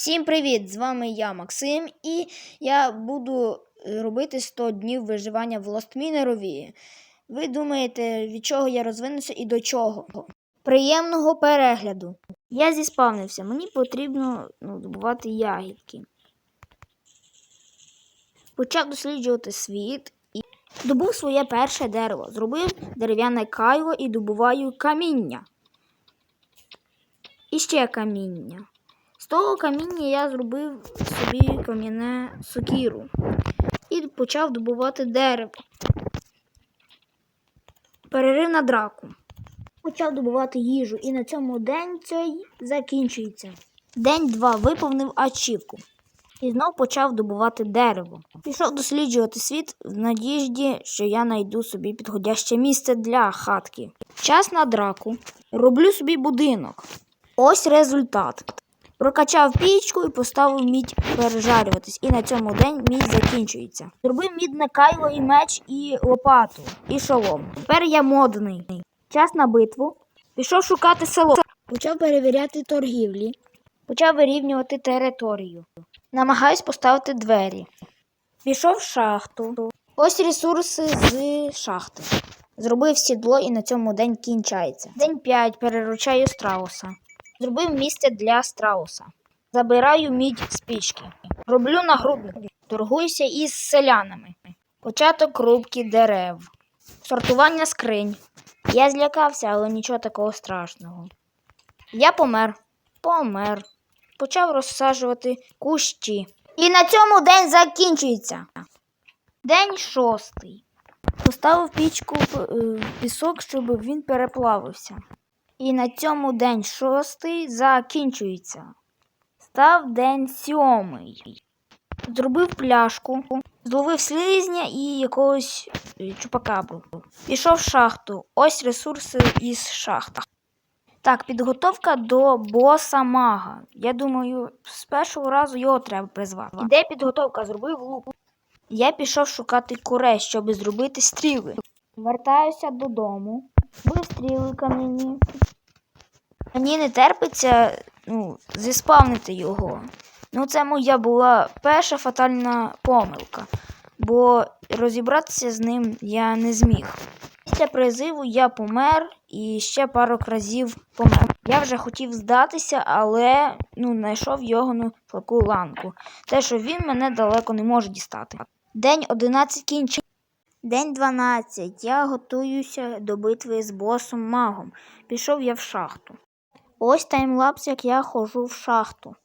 Всім привіт! З вами я, Максим, і я буду е, робити 100 днів виживання в Лостмінерові. Ви думаєте, від чого я розвинуся і до чого? Приємного перегляду. Я зіспавнився, мені потрібно ну, добувати ягідки. Почав досліджувати світ і добув своє перше дерево. Зробив дерев'яне кайло і добуваю каміння. І ще каміння. Того каміння я зробив собі кам'яне сокіру і почав добувати дерево. Перерив на драку. Почав добувати їжу, і на цьому день цей закінчується. День два виповнив ачівку. І знов почав добувати дерево. Пішов досліджувати світ в надіжді, що я знайду собі підходяще місце для хатки. Час на драку. Роблю собі будинок. Ось результат. Прокачав пічку і поставив мідь пережарюватись. І на цьому день мідь закінчується. Зробив мідне кайло і меч, і лопату, і шолом. Тепер я модний. Час на битву. Пішов шукати село. Почав перевіряти торгівлі. Почав вирівнювати територію. Намагаюсь поставити двері. Пішов в шахту. Ось ресурси з шахти. Зробив сідло і на цьому день кінчається. День 5 переручаю страуса. Зробив місце для страуса. Забираю мідь з пічки. Роблю нагрудник. Торгуюся із селянами. Початок рубки дерев. Сортування скринь. Я злякався, але нічого такого страшного. Я помер. Помер. Почав розсаджувати кущі. І на цьому день закінчується. День шостий. Поставив пічку в е, пісок, щоб він переплавився. І на цьому день шостий закінчується. Став день сьомий. Зробив пляшку, зловив слизня і якогось е, чупакабру. Пішов в шахту. Ось ресурси із шахти. Так, підготовка до боса мага. Я думаю, з першого разу його треба призвати. Іде підготовка, зробив лук. Я пішов шукати курей, щоб зробити стріли. Вертаюся додому, бив стріли кам'яні. Мені не терпиться ну, зіспавнити його. Ну, це моя була перша фатальна помилка, бо розібратися з ним я не зміг. Після призиву я помер і ще пару разів помер. Я вже хотів здатися, але ну, знайшов його на слабку ланку. Те, що він мене далеко не може дістати. День 11 кінчив. День 12. Я готуюся до битви з босом магом. Пішов я в шахту. Ось таймлапс, як я ходжу в шахту.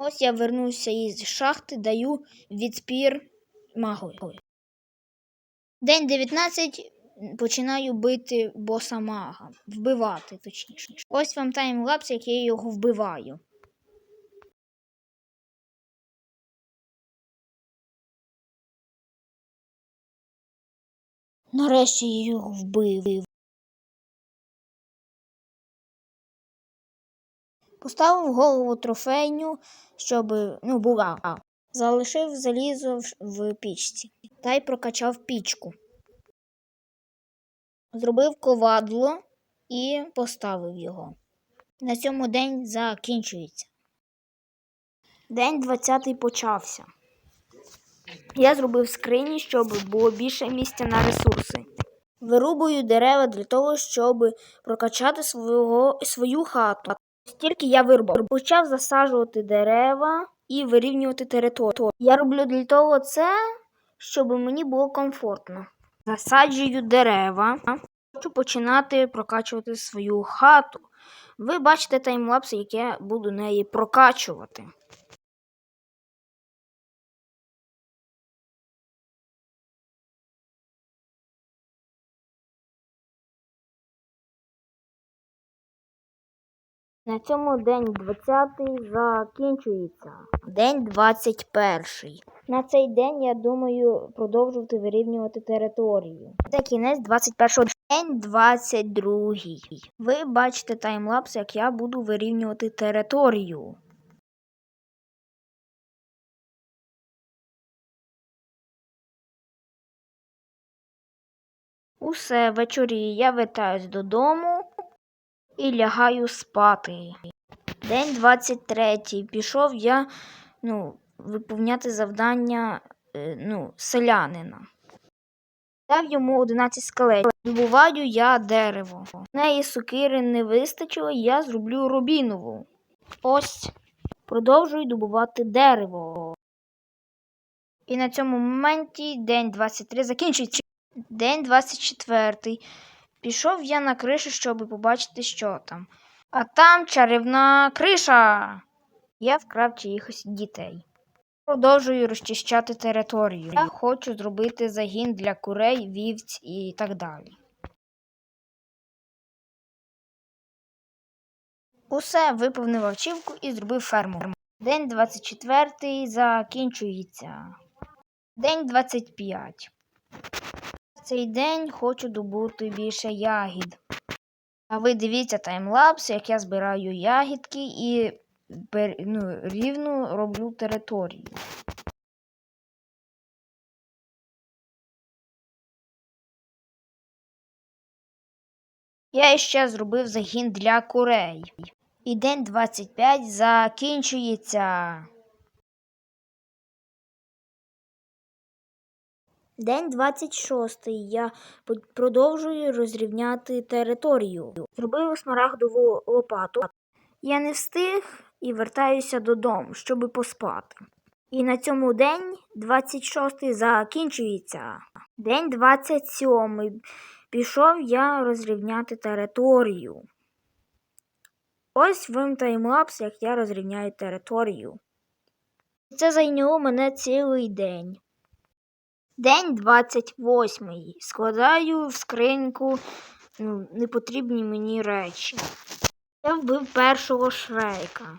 Ось я вернувся із шахти, даю відспір магові. День 19 починаю бити боса мага. Вбивати, точніше. Ось вам таймлапс, як я його вбиваю. Нарешті я його вбив. Поставив голову трофейню, щоб ну, була. Залишив залізо в, пічці та й прокачав пічку. Зробив ковадло і поставив його. На цьому день закінчується. День 20 почався. Я зробив скрині, щоб було більше місця на ресурси. Вирубую дерева для того, щоб прокачати свого, свою хату. Стільки я вирубав. Почав засаджувати дерева і вирівнювати територію. Я роблю для того це, щоб мені було комфортно. Засаджую дерева. Хочу починати прокачувати свою хату. Ви бачите таймлапс, як я буду неї прокачувати. На цьому день 20 закінчується. День 21. На цей день, я думаю, продовжувати вирівнювати територію. Це кінець 21 день 22. Ви бачите таймлапс, як я буду вирівнювати територію. Усе вечорі я вертаюсь додому і лягаю спати. День 23. Пішов я ну, виповняти завдання е, ну, селянина. Дав йому 11 скелетів. Добуваю я дерево. В неї сокири не вистачило, я зроблю рубінову. Ось. Продовжую добувати дерево. І на цьому моменті день 23 закінчується. День 24. Пішов я на кришу, щоб побачити, що там. А там чарівна криша. Я вкрав чиїхось дітей. Продовжую розчищати територію. Я хочу зробити загін для курей, вівць і так далі. Усе виповнив авчівку і зробив ферму. День 24 закінчується. День 25. Цей день хочу добути більше ягід. А ви дивіться таймлапс, як я збираю ягідки і ну, рівно роблю територію. Я ще зробив загін для курей. І день 25 закінчується. День 26. Я продовжую розрівняти територію. Зробив смарагдову лопату. Я не встиг і вертаюся додому, щоб поспати. І на цьому день 26 закінчується. День 27. Пішов я розрівняти територію. Ось вам таймлапс, як я розрівняю територію. Це зайняло мене цілий день. День 28. Складаю в скриньку ну, непотрібні мені речі. Я вбив першого шрейка.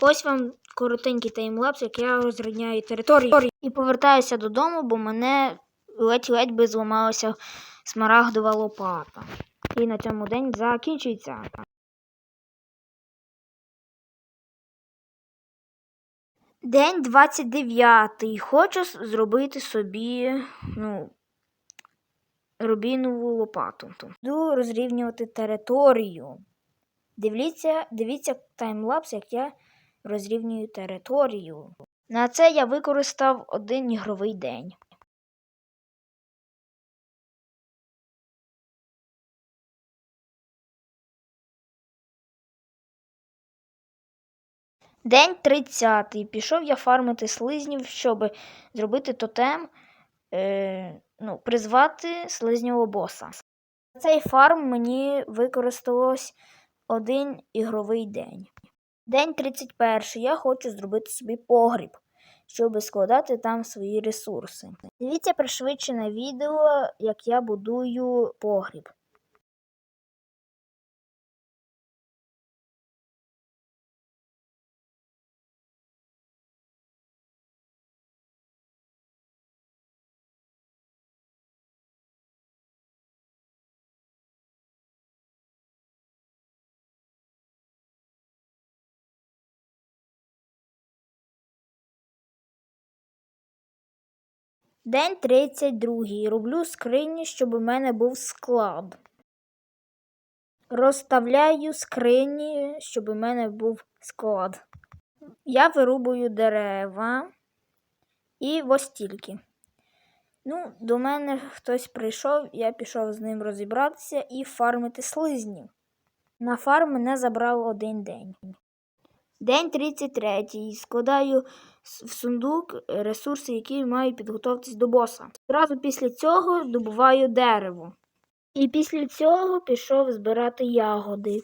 Ось вам коротенький таймлапс, як я розрівняю територію. І повертаюся додому, бо мене ледь-ледь би зламалася смарагдова лопата. І на цьому день закінчується. День 29. Хочу зробити собі ну, рубінову лопату. Буду розрівнювати територію. Дивіться, дивіться таймлапс, як я розрівнюю територію. На це я використав один ігровий день. День 30. Пішов я фармити слизнів, щоб зробити тотем, е, ну, призвати слизнього боса. На цей фарм мені використалось один ігровий день. День 31. Я хочу зробити собі погріб, щоб складати там свої ресурси. Дивіться пришвидшене відео, як я будую погріб. День 32. Роблю скрині, щоб у мене був склад. Розставляю скрині, щоб у мене був склад. Я вирубую дерева і ось тільки. Ну, до мене хтось прийшов, я пішов з ним розібратися і фармити слизнів. На фарм мене забрав один день. День 33. Складаю в сундук ресурси, які маю підготуватись до боса. Зразу після цього добуваю дерево. І після цього пішов збирати ягоди.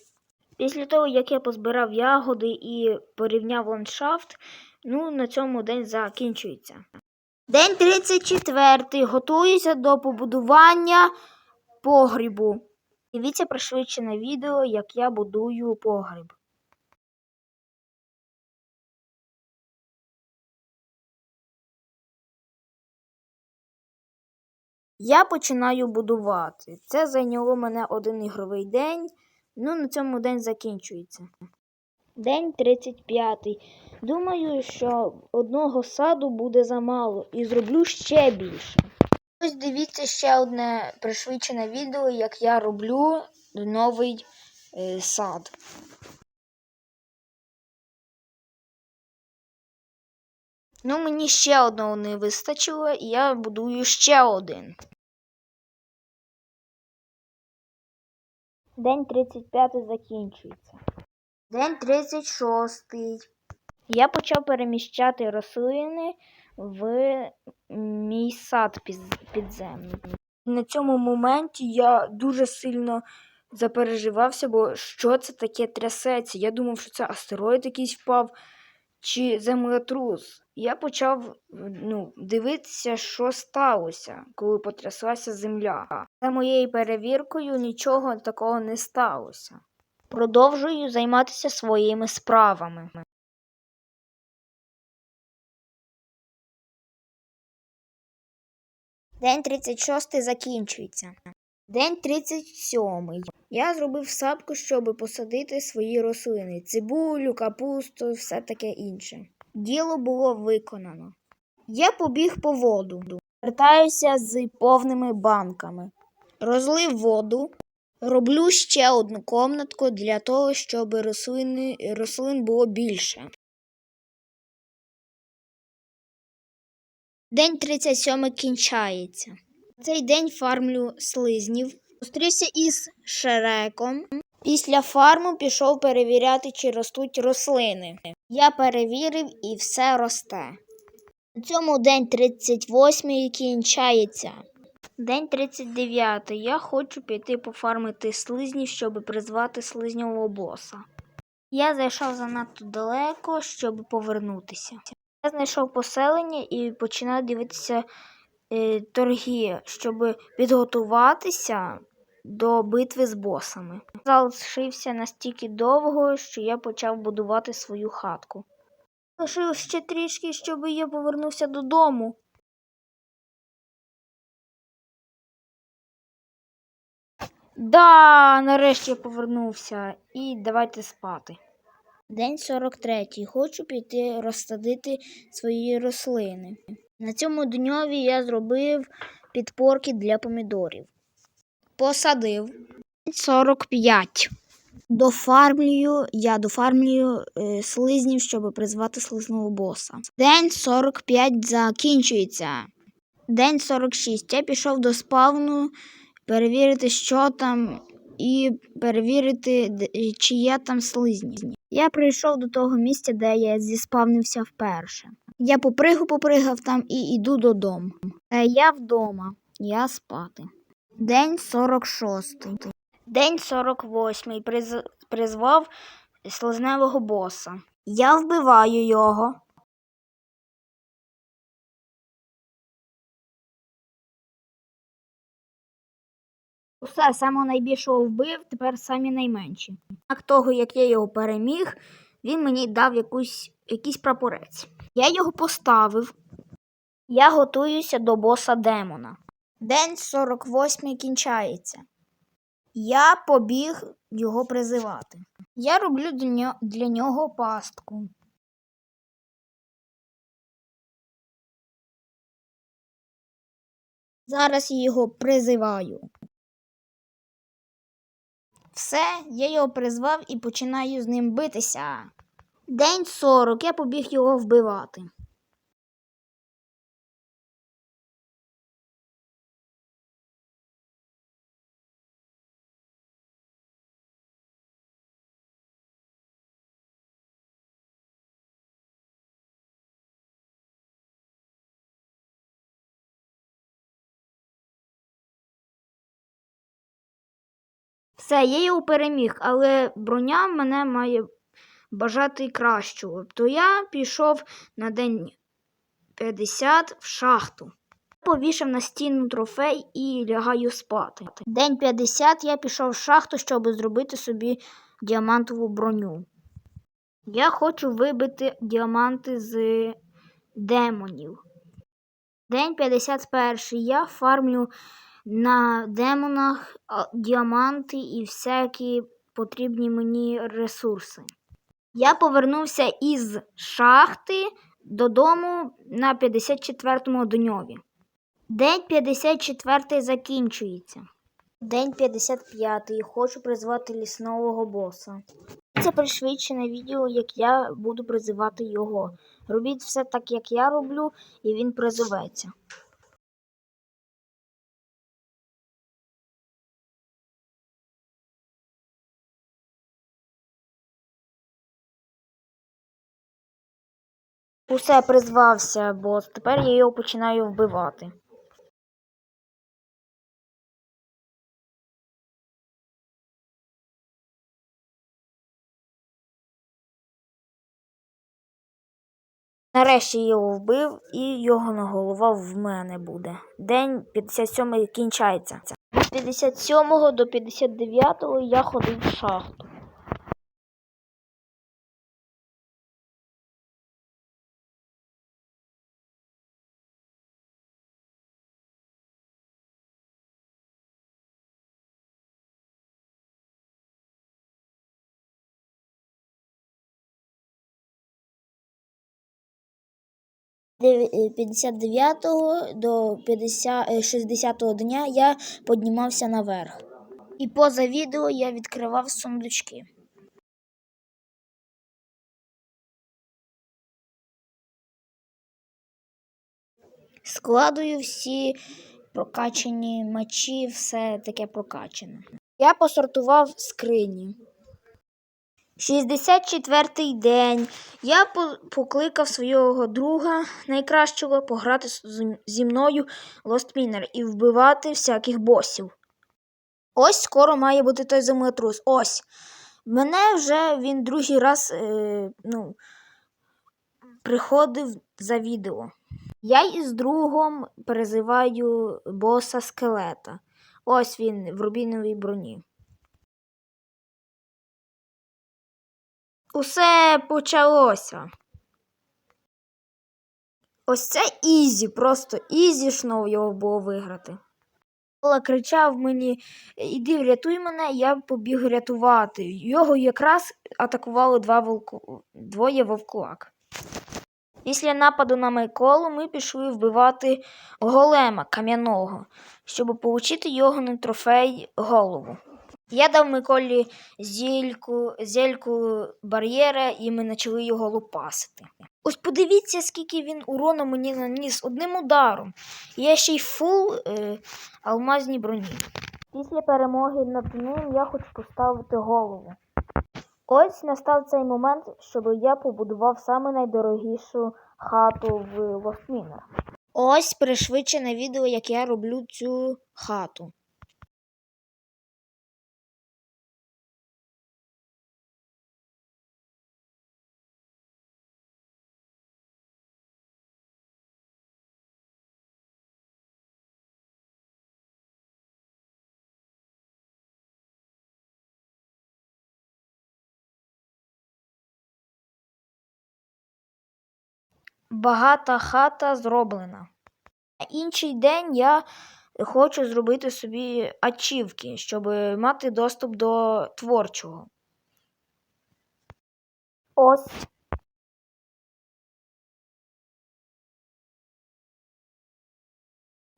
Після того, як я позбирав ягоди і порівняв ландшафт, ну на цьому день закінчується. День 34. Готуюся до побудування погрібу. Дивіться пришвидшене відео, як я будую погреб. Я починаю будувати. Це зайняло мене один ігровий день. Ну, на цьому день закінчується. День 35. Думаю, що одного саду буде замало і зроблю ще більше. Ось дивіться ще одне пришвидшене відео, як я роблю новий е, сад. Ну, мені ще одного не вистачило, і я будую ще один. День 35 закінчується. День 36. Я почав переміщати рослини в мій сад підземний. На цьому моменті я дуже сильно запереживався, бо що це таке трясеться? Я думав, що це астероїд якийсь впав чи землетрус. Я почав ну, дивитися, що сталося, коли потряслася земля. За моєю перевіркою нічого такого не сталося. Продовжую займатися своїми справами. День 36 закінчується. День 37. Я зробив сапку, щоб посадити свої рослини: цибулю, капусту, все таке інше. Діло було виконано. Я побіг по воду, вертаюся з повними банками, розлив воду, роблю ще одну комнатку для того, щоб рослини, рослин було більше. День 37 кінчається. Цей день фармлю слизнів. Зустрівся із Шреком. Після фарму пішов перевіряти, чи ростуть рослини. Я перевірив і все росте. На цьому день 38 кінчається. День 39. Я хочу піти пофармити слизнів, щоб призвати слизнявого боса. Я зайшов занадто далеко, щоб повернутися. Я знайшов поселення і починаю дивитися е, торги, щоб підготуватися до битви з босами. Залишився настільки довго, що я почав будувати свою хатку. Лишив ще трішки, щоб я повернувся додому. Да, нарешті я повернувся. І давайте спати. День 43. Хочу піти розсадити свої рослини. На цьому дньові я зробив підпорки для помідорів. Посадив. День 45. Дофармлюю, я дофармлюю е, слизнів, щоб призвати слизного боса. День 45 закінчується. День 46. Я пішов до спавну перевірити, що там, і перевірити, чи є там слизні. Я прийшов до того місця, де я зіспавнився вперше. Я попригав, попригав там і йду додому. Е, я вдома, я спати. День 46. День 48. Приз... Призвав слизневого боса. Я вбиваю його. Усе самого найбільшого вбив, тепер самі найменші. Так того, як я його переміг, він мені дав якусь, якийсь прапорець. Я його поставив. Я готуюся до боса демона. День 48 кінчається. Я побіг його призивати. Я роблю для нього, пастку. Зараз я його призиваю. Все, я його призвав і починаю з ним битися. День 40, я побіг його вбивати. Все, я його переміг, але броня мене має бажати кращого. То я пішов на день 50 в шахту. Повішав на стіну трофей і лягаю спати. День 50 я пішов в шахту, щоб зробити собі діамантову броню. Я хочу вибити діаманти з демонів. День 51. Я фармлю на демонах діаманти і всякі потрібні мені ресурси. Я повернувся із шахти додому на 54-му дньові. День 54 закінчується. День 55. Хочу призвати ліснового боса. Це пришвидшене відео, як я буду призивати його. Робіть все так, як я роблю, і він призоветься. Усе призвався бос. Тепер я його починаю вбивати. Нарешті його вбив, і його голова в мене буде. День 57 кінчається. З 57 до 59 я ходив в шахту. 59 до 50, е, 60 дня я піднімався наверх. І поза відео я відкривав сундучки. Складую всі прокачані мечі, все таке прокачане. Я посортував скрині. 64-й день. Я покликав свого друга найкращого пограти зі мною Lost Miner і вбивати всяких босів. Ось скоро має бути той землетрус. Ось. Мене вже він другий раз е, ну, приходив за відео. Я із другом перезиваю боса скелета. Ось він в рубіновій броні. Усе почалося. Ось це ізі, просто ізішно його було виграти. Кола кричав мені іди врятуй мене, я побіг рятувати. Його якраз атакували два волку... двоє вовкулак. Після нападу на Майколу ми пішли вбивати голема кам'яного, щоб отримати його на трофей голову. Я дав Миколі зільку, зельку бар'єра, і ми почали його лупасити. Ось подивіться, скільки він урону мені наніс одним ударом. Я ще й фул е, алмазній броні. Після перемоги над ним я хочу поставити голову. Ось настав цей момент, щоб я побудував саме найдорогішу хату в Лосмінер. Ось пришвидшене відео, як я роблю цю хату. Багата хата зроблена. На інший день я хочу зробити собі ачівки, щоб мати доступ до творчого. Ось.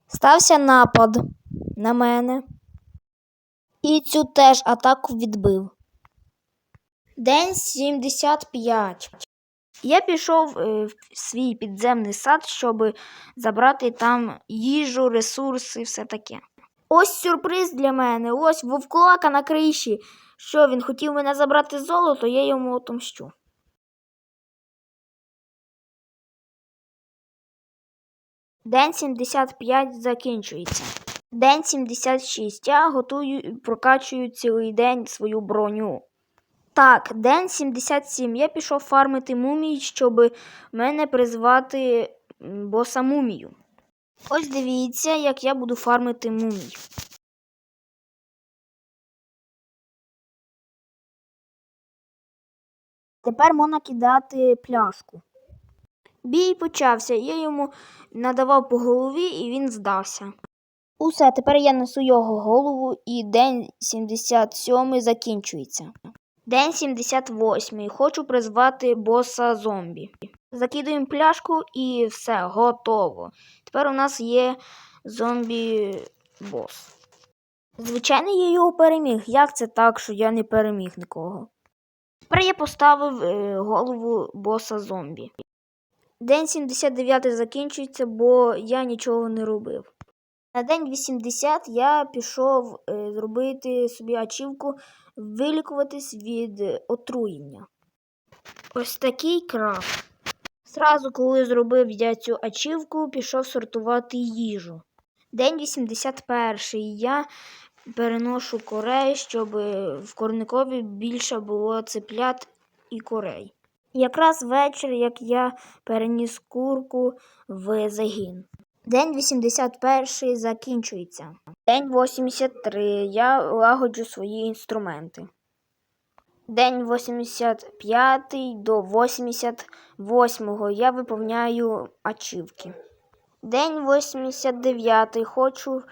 Стався напад на мене. І цю теж атаку відбив. День 75. Я пішов е, в свій підземний сад, щоб забрати там їжу, ресурси, все таке. Ось сюрприз для мене. Ось вовкулака на криші. Що він хотів мене забрати золото, я йому отомщу. День 75 закінчується. День 76. Я готую, і прокачую цілий день свою броню. Так, день 77. Я пішов фармити мумій, щоб мене призвати боса мумію. Ось дивіться, як я буду фармити мумій. Тепер можна кидати пляшку. Бій почався, я йому надавав по голові, і він здався. Усе, тепер я несу його голову, і день 77 закінчується. День 78. Хочу призвати боса зомбі. Закидуємо пляшку і все, готово. Тепер у нас є зомбі-бос. Звичайно, я його переміг. Як це так, що я не переміг нікого? Тепер я поставив е, голову боса зомбі. День 79 закінчується, бо я нічого не робив. На день 80 я пішов е, зробити собі ачівку вилікуватись від е, отруєння. Ось такий крафт. Зразу, коли зробив я цю ачівку, пішов сортувати їжу. День 81 я переношу корей, щоб в корникові більше було цеплят і корей. Якраз вечір, як я переніс курку в загін. День 81 закінчується. День 83. Я лагоджу свої інструменти. День 85 до 88 я виповняю ачівки. День 89 хочу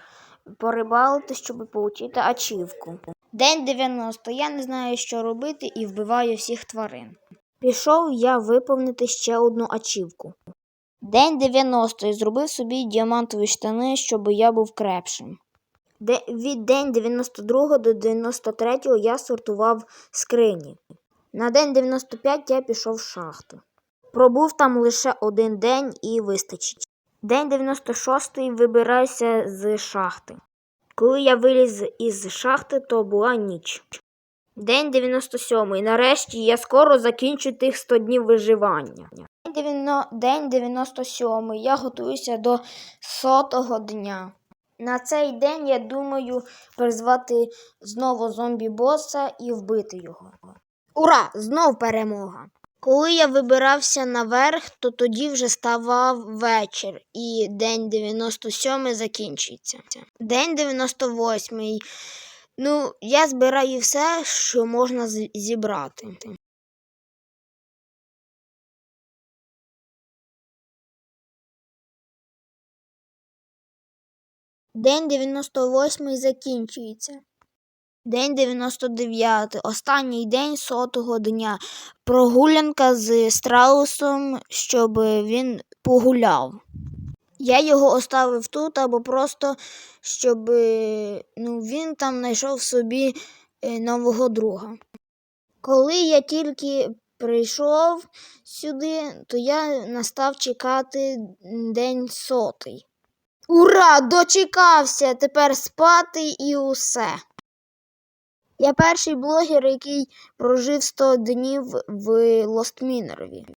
порибалити, щоб отримати ачівку. День 90 я не знаю, що робити і вбиваю всіх тварин. Пішов я виповнити ще одну ачівку. День 90 зробив собі діамантові штани, щоб я був крепшим. Де, від день 92 до 93 я сортував скрині. На день 95 я пішов в шахту. Пробув там лише один день і вистачить. День 96 вибираюся з шахти. Коли я виліз із шахти, то була ніч. День 97. Нарешті я скоро закінчу тих 100 днів виживання. День дев'яно- День 97. Я готуюся до сотого дня. На цей день я думаю призвати знову зомбі-боса і вбити його. Ура! Знов перемога! Коли я вибирався наверх, то тоді вже ставав вечір, і день 97 закінчується. День 98. Ну, я збираю все, що можна зібрати. День 98 закінчується. День 99. Останній день сотого дня. Прогулянка з страусом, щоб він погуляв. Я його оставив тут або просто, щоб ну, він там знайшов собі е, нового друга. Коли я тільки прийшов сюди, то я настав чекати день сотий. Ура! Дочекався! Тепер спати і усе. Я перший блогер, який прожив 100 днів в Лостмінерові.